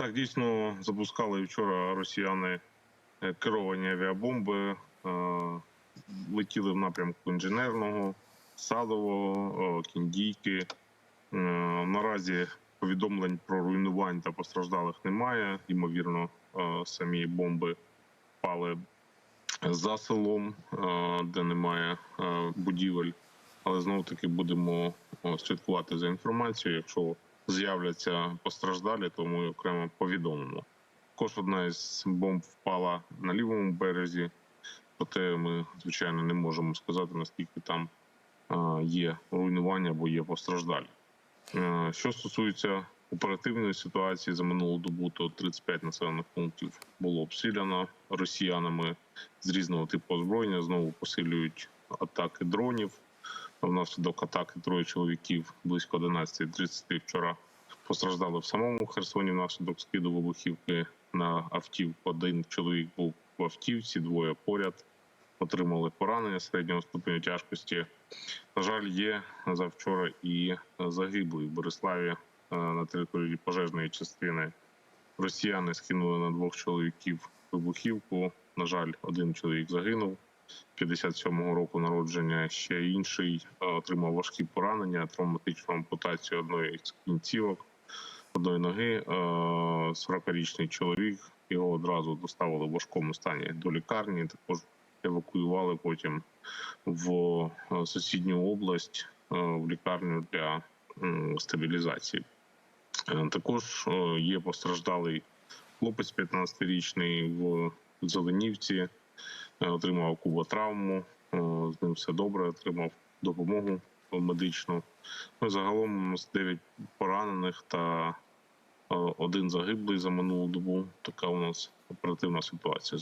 Так, дійсно запускали вчора росіяни е, керовані авіабомби, е, летіли в напрямку інженерного, садового, е, кіндійки. Наразі повідомлень про руйнувань та постраждалих немає. Ймовірно, самі бомби впали за селом, де немає будівель. Але знову таки будемо слідкувати за інформацією. Якщо з'являться постраждалі, то ми окремо повідомимо. Також одна із бомб впала на лівому березі, проте ми, звичайно, не можемо сказати, наскільки там є руйнування або є постраждалі. Е, Що стосується оперативної ситуації за минулу добу, то 35 населених пунктів було обстріляно росіянами з різного типу озброєння. Знову посилюють атаки дронів. Внаслідок атаки троє чоловіків близько 11.30 вчора постраждали в самому Херсоні внаслідок скиду вибухівки на автівку. Один чоловік був в автівці, двоє поряд. Отримали поранення середнього ступеню тяжкості. На жаль, є завчора і загиблий в Бориславі е, на території пожежної частини. Росіяни скинули на двох чоловіків вибухівку. На жаль, один чоловік загинув. 57-го року народження ще інший е, отримав важкі поранення, травматичну ампутацію одної з кінцівок одної ноги. Е, 40-річний чоловік його одразу доставили в важкому стані до лікарні. Також евакуювали потім в е, сусідню область е, в лікарню для стабілізації. Е, Також е, є постраждалий хлопець 15-річний в Зеленівці, е, отримав Куба травму, з ним все добре, отримав допомогу медичну. Ну, загалом у нас 9 поранених та е, один загиблий за минулу добу. Така у нас оперативна ситуація.